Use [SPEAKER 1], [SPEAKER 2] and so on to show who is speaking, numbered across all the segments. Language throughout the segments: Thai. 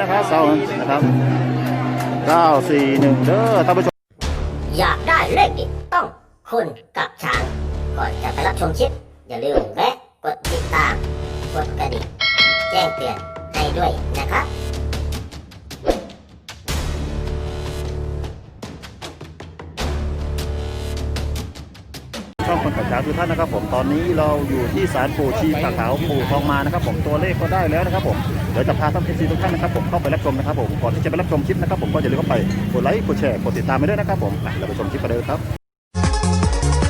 [SPEAKER 1] นะครับเสาร์นะครับเก้าสี่หนึ่งเด้อท่านผู้ชม
[SPEAKER 2] อยากได้เลขเด็ดต้องคุณกับช้างก่อนจะไปรับชมคลิปอย่าลืมแวะกดติดตาม กดกระดิ่งแจ้งเตือนให้ด้วยนะครับ
[SPEAKER 1] ช่องคนกับช้าทุกท่านนะครับ ผมตอนนี้เราอยู่ที่ศาลปู่ชีปะขาวปู่ทองมานะครับ ผมตัวเลขก็ได้แล้วนะครับ ผมเดี๋ยวจะพาท่านเอซีทุกท่านนะครับ ผมเข้าไปรับชมนะครับผมก่อนที่จะไปรับชมคลิปนะครับ ผมก็อย่าลืมเข้าไปกดไลค์กดแชร์กดติดตามไปด้วยนะครับ ผมไปเราไปชมคลิปกันเลยครับ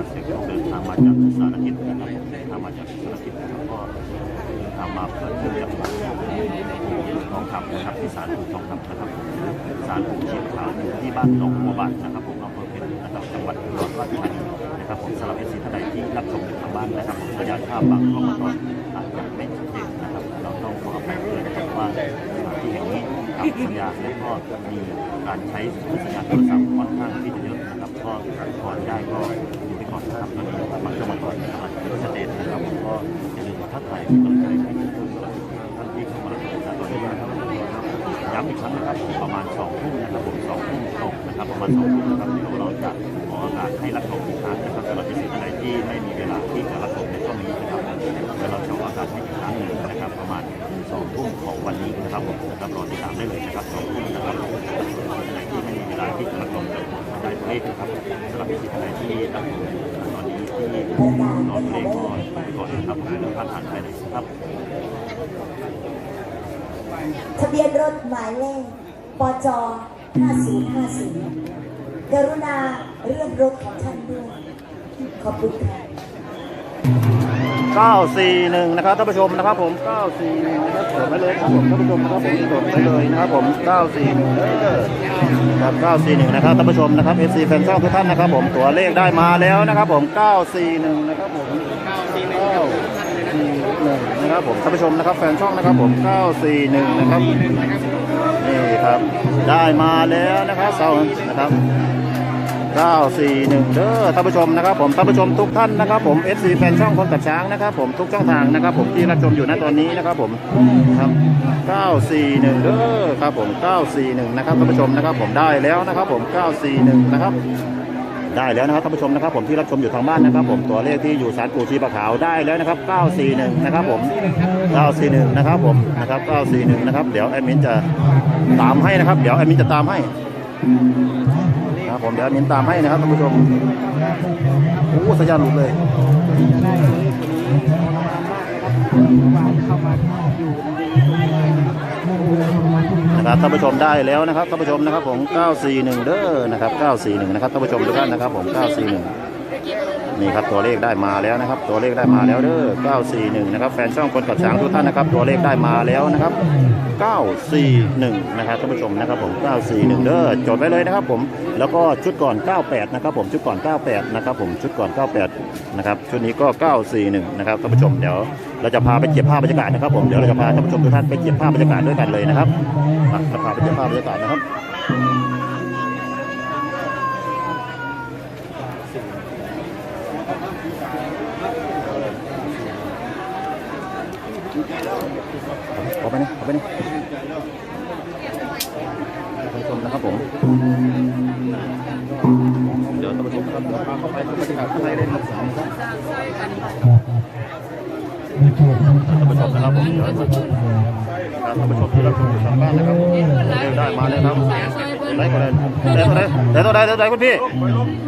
[SPEAKER 1] ้ สียงเดินทางมาจากสารทิศนะครับเดินทางมาจากสารทิศนะครับก็เดินทางมาเพื่อที่จะมาทองคำนะครับที่ศาลปู่ทองคำนะครับผมศาลปู่เชียงขาวอยู่ที่บ้านหนองบัวบานนะครับผมอำเภอเพชรนะครับจังหวัดอุบลราชธานีนะครับผมสำหรับเอฟซีท่านใดที่รับชมอยู่ทางบ้านนะครับผมระยะทางบางช่วงบาตอนอาจจะไม่ชัดเจนนะครับเราต้องขออภัยด้วยนะครับว่าสถานที่แห่งนี้กับสัญญาและก็มีการใช้สัญญาณโทรศัพท์ค่อนข้างที่จะเยอะนะครับก็ขออนุญาตก็ นนะครับมันนี้บางช่วงบางตอนอาจจะไม่ชัดเจนนะครับผมก็อย่าลืมทักทายเป็นกำลังใจให้ทุกคนท่านที่เข้ามาตอนนี้นะครับย้ำอีกครั้งนะครับประมาณ2ทุ่มนะครับผม2ทุ่มตรงนะครับประมาณ2ทุ่ม เลขนะครับสำหรับที่สิ่งอะไรที่รับชมตอนนี้ที่นอนเลขก่อนก่อนนะครับผมแล้วผ่านผ่านไปเลยครับ
[SPEAKER 3] ทะเบียนรถหมายเลขปจ5050กรุณาเรื่องรถของท่านด้วยขอบคุณค่ะ
[SPEAKER 1] 941 นะครับท่านผู้ชมนะครับผม 941 นะครับจดไว้เลยครับผมท่านผู้ชมนะครับผมจดไว้เลยนะครับผม 941เด้อครับ941 นะครับท่านผู้ชมนะครับ FC แฟนช่องทุกท่านนะครับผมตัวเลขได้มาแล้วนะครับผม 941 นะครับผม941นะครับผมท่านผู้ชมนะครับแฟนช่องนะครับผม 941 นะครับนี่ครับได้มาแล้วนะครับเสาร์นะครับ 941 เด้อท่านผู้ชมนะครับผมท่านผู้ชมทุกท่านนะครับผม FC แฟนช่องคนกับช้างนะครับผมทุกช่องทางนะครับผมที่รับชมอยู่ณตอนนี้นะครับผมครับ941 เด้อครับผม 941 นะครับท่านผู้ชมนะครับผมได้แล้วนะครับผม 941 นะครับได้แล้วนะครับท่านผู้ชมนะครับผมที่รับชมอยู่ทางบ้านนะครับ ผมตัวเลขที่อยู่สารปู่ชีปะขาวได้แล้วนะครับ 941 นะครับผม 941 นะครับผมนะครับ 941 นะครับเดี๋ยวแอดมินจะตามให้นะครับ เดี๋ยวแอดมินจะตามให้ ครับผมเดี๋ยวเน้นตามให้นะครับท่านผู้ชมโอ้สัญญาณหลุดเลยนะครับท่านผู้ชมได้แล้วนะครับท่านผู้ชมนะครับผม 941 เด้อนะครับ 941 นะครับท่านผู้ชมทุกท่านนะครับผม 941 นี่ครับตัวเลขได้มาแล้วนะครับ ตัวเลขได้มาแล้วเด้อ941นะครับแฟนช่องคนกับช้างทุกท่านนะครับ ตัวเลขได้มาแล้วนะครับ941นะครับท่านผู้ชมนะครับผม941เด้อจดไว้เลยนะครับผมแล้วก็ชุดก่อน 98นะครับผมชุดก่อน 98นะครับผมชุดก่อน 98นะครับชุดนี้ก็ 941นะครับท่านผู้ชมเดี๋ยวเราจะพาไปเก็บภาพบรรยากาศนะครับผมเดี๋ยวเราจะพาท่านผู้ชมทุกท่านไปเก็บภาพบรรยากาศด้วยกันเลยนะครับมาเราพาไปเก็บภาพบรรยากาศนะครับ ออไปนะออไปนะท่านผู้ชมนะครับผม เดี๋ยวท่านผู้ชมครับเดี๋ยวพาเข้าไปบรรยากาศข้างในเลยนะครับท่านผู้ชมนะครับผมเดี๋ยวท่านผู้ชมท่านผู้ชมที่รับชมอยู่ทางบ้านนะครับได้มาเลยครับไลค์ก็ได้แต่ตัวใดแต่ตัวใดแต่ตัวใดคุณพี่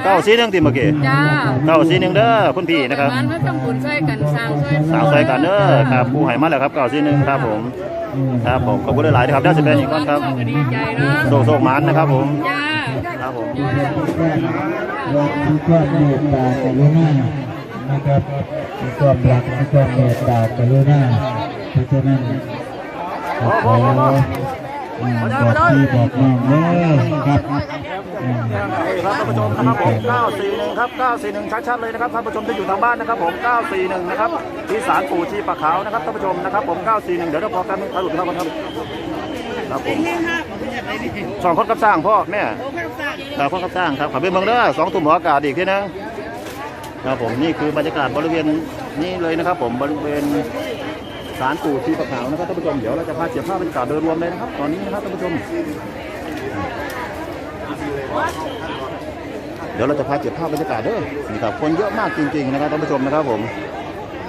[SPEAKER 1] เก้าสีหนึ่งตีเมื่อกี้
[SPEAKER 4] จ้า
[SPEAKER 1] เก้าสีหนึ่งเด้อคุณพี่นะครับ
[SPEAKER 4] ร้านพระทำบุญช่วยกันสร้างช่วย
[SPEAKER 1] สาวใส่กันเด้อครับผู้ให้มาแล้วครับเก้าสีหนึ่งครับผมครับผมขอบคุณหลายๆนะครับได้สิบแปดอีกก้อนครับ
[SPEAKER 4] ก็ดีใจเนาะ
[SPEAKER 1] โศกโศกมันนะครับผมครับผม
[SPEAKER 5] และมีความเมตตากรุณานะครับมีความรักมีความเมตตากรุณาเพราะฉะนั้น บอกพี่บอกน้องเด้อครับอืม
[SPEAKER 1] ครับท่านผู้ชมนะครับผม 941 ครับ 941 ชัดๆเลยนะครับท่านผู้ชมที่อยู่ทางบ้านนะครับผม 941 นะครับที่ศาลปู่ชีปะขาวนะครับท่านผู้ชมนะครับผม 941 เดี๋ยวเราพอกันสรุปครับครับครับผมสองคนกับสร้างพ่อแม่ครับคนกับสร้างครับขอเป็นเมืองเด้อสองตุ่มหัวอากาศอีกทีนึงครับผมนี่คือบรรยากาศบริเวณนี้เลยนะครับผมบริเวณ ศาลปู่ชีปะขาวนะครับท่านผู้ชมเดี๋ยวเราจะพาเก็บภาพบรรยากาศโดยรวมเลยนะครับ ตอนนี้นะครับท่านผู้ชม เดี๋ยวเราจะพาเก็บภาพบรรยากาศเด้วยนี่ครับคนเยอะมากจริง ๆ นะครับท่านผู้ชมนะครับผม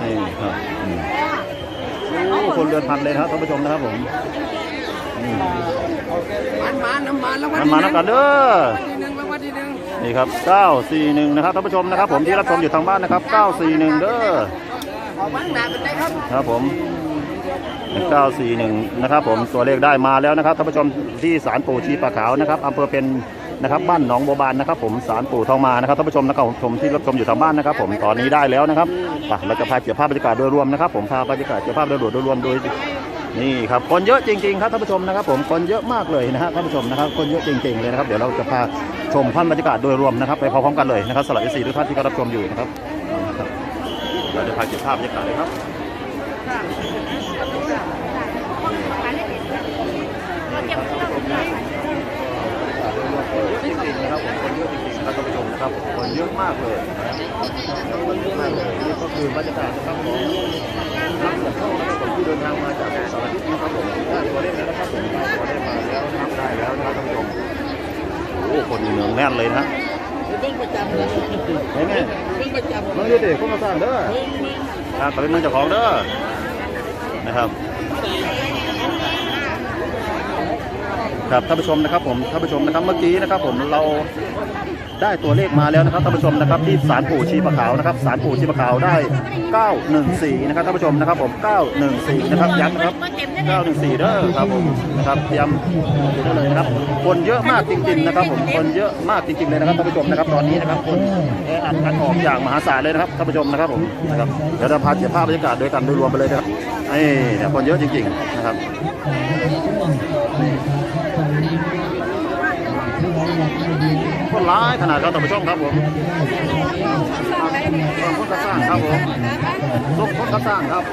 [SPEAKER 1] นี่ครับอืมโอ้คนเดินพันเลยนะครับท่านผู้ชมนะครับผมอืม
[SPEAKER 4] มันมาน้ำมันแล้ว
[SPEAKER 1] มามาแล้วกันเด้อ
[SPEAKER 4] ที่หนึ่งแล้ววันที่หนึ่ง
[SPEAKER 1] นี่ครับ 941 นะครับท่านผู้ชมนะครับ ผมที่รับชมอยู่ทางบ้านนะครับ 941 เด้อ
[SPEAKER 4] ออกมาหนาเป็นไงครับ
[SPEAKER 1] ครับผม941นะครับผมตัวเลขได้มาแล้วนะครับท่านผู้ชมที่ศาลปู่ชีปะขาวนะครับอำเภอเป็นนะครับบ้านหนองบัวบานนะครับ ผมศาลปู่ทองมานะครับท่านผู้ชมนะครับผมที่รับชมอยู่ทางบ้านนะครับ ผมตอนนี้ได้แล้วนะครับไปเราจะพาเก็บภาพบรรยากาศโดยรวมนะครับ ผมพาบรรยากาศเก็บภาพโดยรวมโดยรวมโดยนี่ครับคนเยอะจริงๆครับท่านผู้ชมนะครับผมคนเยอะมากเลยนะฮะท่านผู้ชมนะครับคนเยอะจริงๆเลยนะครับเดี๋ยวเราจะพาชมภาพบรรยากาศโดยรวมนะครับไปพร้อมๆกันเลยนะครับสำหรับเอซีทุกท่านที่กำลังรับชมอยู่นะครับ เราจะพาเก็บภาพบรรยากาศเลยครับจริงๆนะครับคนเยอะจริงๆนะครับท่านผู้ชมนะครับคนเยอะมากเลยนะครับคนเยอะมากเลยนี่ก็คือบรรยากาศนะครับของนักเสี่ยงคนที่เดินทางมาจากสารทิศนะครับผมได้ตัวเลขแล้วนะครับผมได้ตัวเลขมาแล้วนะครับได้แล้วนะครับท่านผู้ชมโอ้คนเหนืองแน่นเลยนะ
[SPEAKER 4] เพิ่งประจำเลย
[SPEAKER 1] เห็นไหม
[SPEAKER 4] เพิ่งประจำ
[SPEAKER 1] มึงดูดิพวกมาสร้างเด้อครับเป็นมือเจ้าของเด้อนะครับครับท่านผู้ชมนะครับผมท่านผู้ชมนะครับเมื่อกี้นะครับผมเรา ได้ตัวเลขมาแล้วนะครับท่านผู้ชมนะครับที่ศาลปู่ชีปะขาวนะครับศาลปู่ชีปะขาวได้ 914 นะครับท่านผู้ชมนะครับผม 914 นะครับย้ำนะครับ 914เด้อครับผมนะครับยมดูได้เลยนะครับ คนเยอะมากจริง ๆ นะครับผมคนเยอะมากจริงๆเลยนะครับท่านผู้ชมนะครับตอนนี้นะครับคนแออัดกันออกอย่างมหาศาลเลยนะครับท่านผู้ชมนะครับผมนะครับเดี๋ยวเราพาเก็บภาพบรรยากาศโดยกันโดยรวมไปเลยนะครับนี่เนี่ยคนเยอะจริง ๆ นะครับ คนร้ายขนาดครับท่านผู้ชมครับผมคนกระสร้างครับผมลูกคนกระสร้างครับ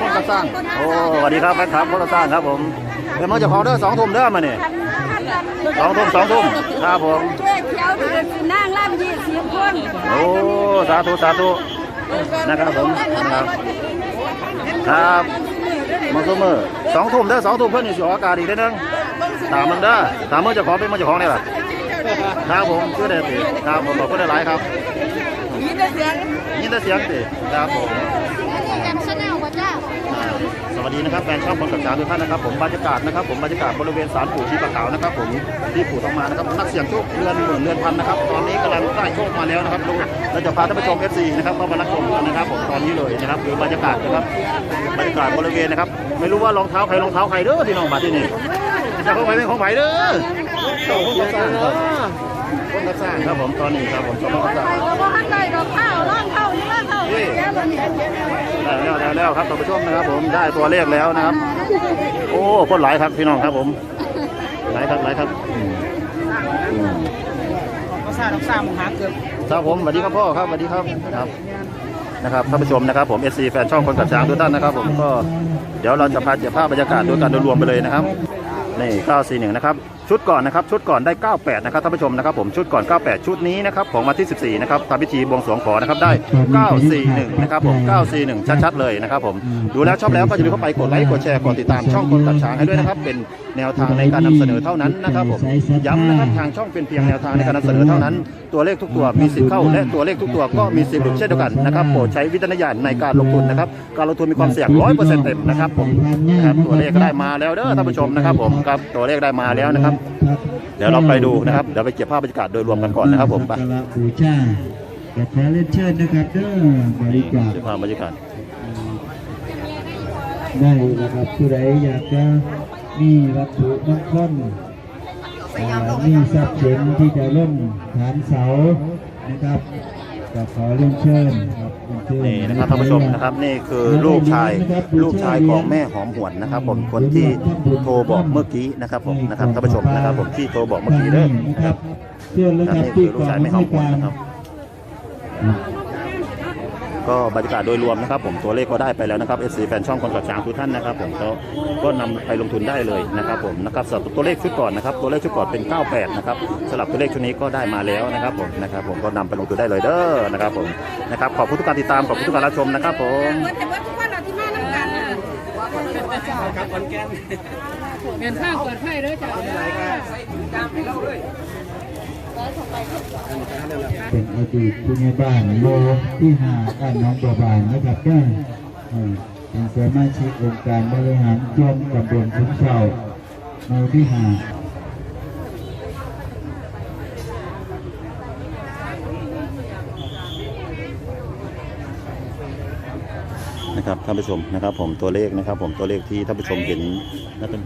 [SPEAKER 1] คนกระสร้างโอ้สวัสดีครับแฟนคลับคนกระสร้างครับผมเดี๋ยวมาจะขอเด้อสองทุ่มเด้อมาเนี่ยสองทุ่มสองทุ่มครับผม
[SPEAKER 6] เจ๊เขียวที่เป็นสีนางล่ำยี่สิบคน
[SPEAKER 1] โอ้สาธุสาธุนะครับผมนะครับครับมาซุมือสองทุ่มเด้อสองทุ่มเพื่อนนี่สิออกอากาศอีกเด้อนึงตามมันเด้อตามมือเจะขอเป็นมือเจะของเนี่ยล่ะ ครับผมชื่อเด็ดสิครับผมขอบคุณหลายๆครับ
[SPEAKER 6] มีแต่เสียง
[SPEAKER 1] ยินแต่เสียงสิครับผม
[SPEAKER 6] กันชาแนลว่าจ้า
[SPEAKER 1] อ่าสวัสดีนะครับแฟนช่องคนกับจานทุกท่านนะครับผมบรรยากาศนะครับผมบรรยากาศบริเวณศาลปู่ชีปะขาวนะครับผมที่ปู่ต้องมานะครับนักเสี่ยงโชคเรือนหมื่นเรือนพันนะครับตอนนี้กำลังได้โชคมาแล้วนะครับดูเราจะพาท่านผู้ชม FC นะครับเข้ามารับชมกันนะครับผมตอนนี้เลยนะครับคือบรรยากาศนะครับบรรยากาศบริเวณนะครับ ไม่รู้ว่ารองเท้าใครรองเท้าใครเด้อพี่น้องมาที่นี่จะของใครเป็นของใครเด้อ เจ้าคนกระสางครับคนกระสร้างครับผมตอนนี้ครับผมชมคนกระสร้าง
[SPEAKER 6] เพราะข้างในดอกข้าวร่างเข้านี่ร่างเข้าเสียมันนเห็น
[SPEAKER 1] ได้แล้วได้แล้วครับท่านผู้ชมนะครับ ผมได้ตัวเลขแล้วนะครับ โอ้คนหลายครับพี่น้องครับผมหลายครับหลายครับอืมอืม
[SPEAKER 4] ภาษาดอกสามหาเกือบ
[SPEAKER 1] ครับผมสวัสดีครับพ่อครับสวัสดีครับครับนะครับท่านผู้ชมนะครับผมเอแฟนช่องคนกับช้างทุกท่านนะครับ ผมก็เดี๋ยวเราจะพาเก็บภาพบรรยากาศด้วยกันโดยรวมไปเลยนะครับนี่941นะครับ ชุดก่อนนะครับชุดก่อนได้ 98 นะครับท่านผู้ชมนะครับผมชุดก่อน 98 ชุดนี้นะครับของวันที่ 14 นะครับทำพิธีบวงสรวงขอนะครับได้ 941 นะครับผม 941 ชัดๆเลยนะครับผมดูแล้วชอบแล้วก็อย่าลืมเข้าไปกดไลค์กดแชร์กดติดตามช่องคนกับช้างให้ด้วยนะครับเป็นแนวทางในการนำเสนอเท่านั้นนะครับผมย้ำนะครับทางช่องเป็นเพียงแนวทางในการนำเสนอเท่านั้น ตัวเลขทุกตัวมีสิทธิ์เข้าและตัวเลขทุกตัวก็มีสิทธิ์หลุดเช่นเดียวกันนะครับโปรดใช้วิจารณญาณในการลงทุนนะครับการลงทุนมีความเสี่ยงร้อยเปอร์เซ็นต์เต็มนะครับผมนะครับตัวเลขก็ได้มาแล้วเด้อท่านผู้ชมนะครับผมครับตัวเลขได้มาแล้วนะครับเดี๋ยวเราไปดูนะครับ เดี๋ยวไปเก็บภาพบรรยากาศโดยรวมกันก่อนนะครับผมไป
[SPEAKER 5] สักการะบูชาแต่ขอเล่นเชิญนะครับเด้อบริจาค
[SPEAKER 1] เก็บภาพบรรยากาศ
[SPEAKER 5] ได้นะครับผู้ใดอยากจะมีวัตถุมงคลอ่ามีทรัพย์สินที่จะล่นฐานเสานะครับ ก็ขอเรียนเชิญครับเรียนเชิญ
[SPEAKER 1] นี่นะครับท่านผู้ชมนะครับนี่คือลูกชายลูกชายของแม่หอมหวนนะครับ ผมคนที่โทรบอกเมื่อกี้นะครับ ผมนะครับท่านผู้ชมนะครับ ผมที่โทรบอกเมื่อกี้เด้อนะครับ
[SPEAKER 5] เชื่อเลย
[SPEAKER 1] ครับ
[SPEAKER 5] ครับ
[SPEAKER 1] นี่คือลูกชายแม่หอมหวนนะครับ ก็บรรยากาศโดยรวมนะครับ ผมตัวเลขก็ได้ไปแล้วนะครับ FC แฟนช่องคนกับช้างทุกท่านนะครับ ผมก็ก็นำไปลงทุนได้เลยนะครับผมนะครับสำหรับตัวเลขชุดก่อนนะครับตัวเลขชุดก่อนเป็น 98 นะครับสำหรับตัวเลขชุดนี้ก็ได้มาแล้วนะครับผมนะครับผมก็นำไปลงทุนได้เลยเด้อนะครับผมนะครับขอบคุณทุกการติดตามขอบคุณทุกการรับชมนะครับผม
[SPEAKER 6] เมื่อแต่ว่าทุกวันเราที่มาน้ำกันน่ะ
[SPEAKER 4] ครับขอนแก่น
[SPEAKER 6] เงินข้าวเปิดไพ่ด้วยจ้ะ
[SPEAKER 5] เป็นอดีตผู้ใหญ่บ้านโลที่หาบ้านน้องบัวบานนะครับก็อ่เป็นสมาชิกองค์การบริหารส่วนตำบลคุ้มเช่าโลที่หา
[SPEAKER 1] นะครับท่านผู้ชมนะครับ ผมตัวเลขนะครับ ผมตัวเลขที่ท่านผู้ชมเห็นนั่นเป็น